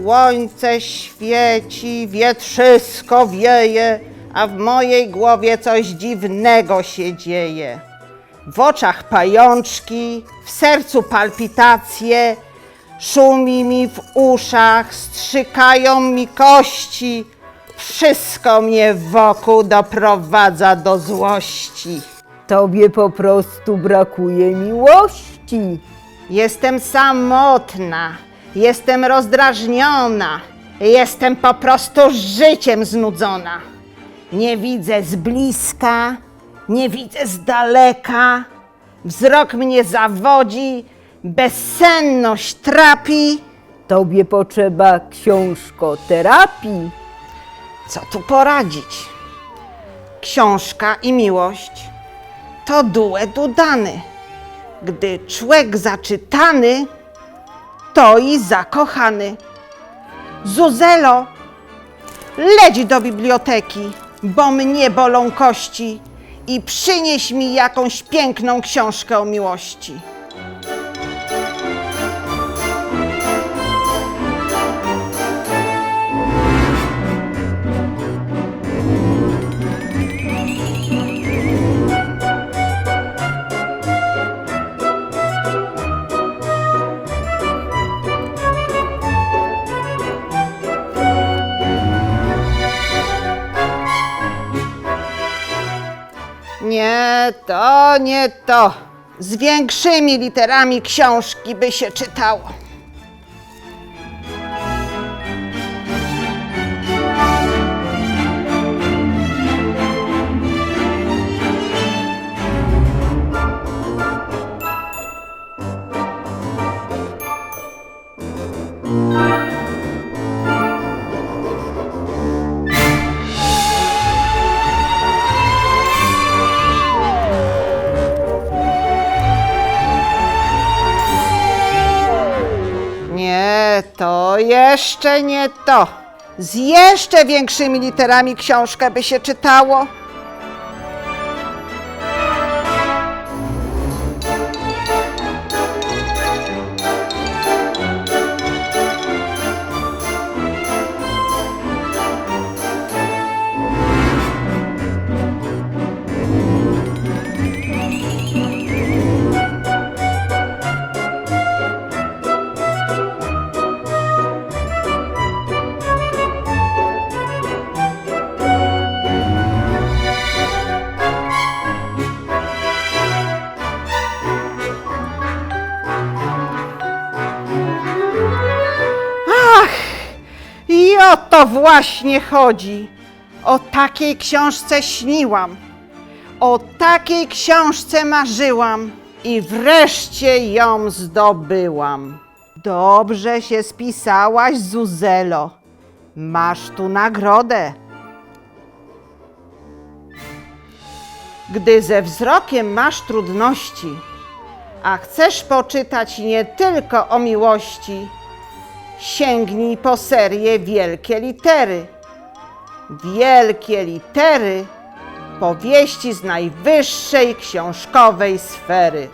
Słońce świeci, wietrzysko wieje, a w mojej głowie coś dziwnego się dzieje. W oczach pajączki, w sercu palpitacje, szumi mi w uszach, strzykają mi kości. Wszystko mnie wokół doprowadza do złości. Tobie po prostu brakuje miłości. Jestem samotna, jestem rozdrażniona, jestem po prostu życiem znudzona. Nie widzę z bliska, nie widzę z daleka. Wzrok mnie zawodzi, bezsenność trapi. Tobie potrzeba książkoterapii. Co tu poradzić? Książka i miłość to duet udany. Gdy człowiek zaczytany, to i zakochany. Zuzelo, leć do biblioteki, bo mnie bolą kości i przynieś mi jakąś piękną książkę o miłości. Nie to, nie to. Z większymi literami książki by się czytało. To jeszcze nie to. Z jeszcze większymi literami książkę by się czytało. O to właśnie chodzi. O takiej książce śniłam. O takiej książce marzyłam i wreszcie ją zdobyłam. Dobrze się spisałaś, Zuzelo. Masz tu nagrodę. Gdy ze wzrokiem masz trudności, a chcesz poczytać nie tylko o miłości, sięgnij po serię Wielkie Litery. Wielkie Litery powieści z najwyższej książkowej sfery.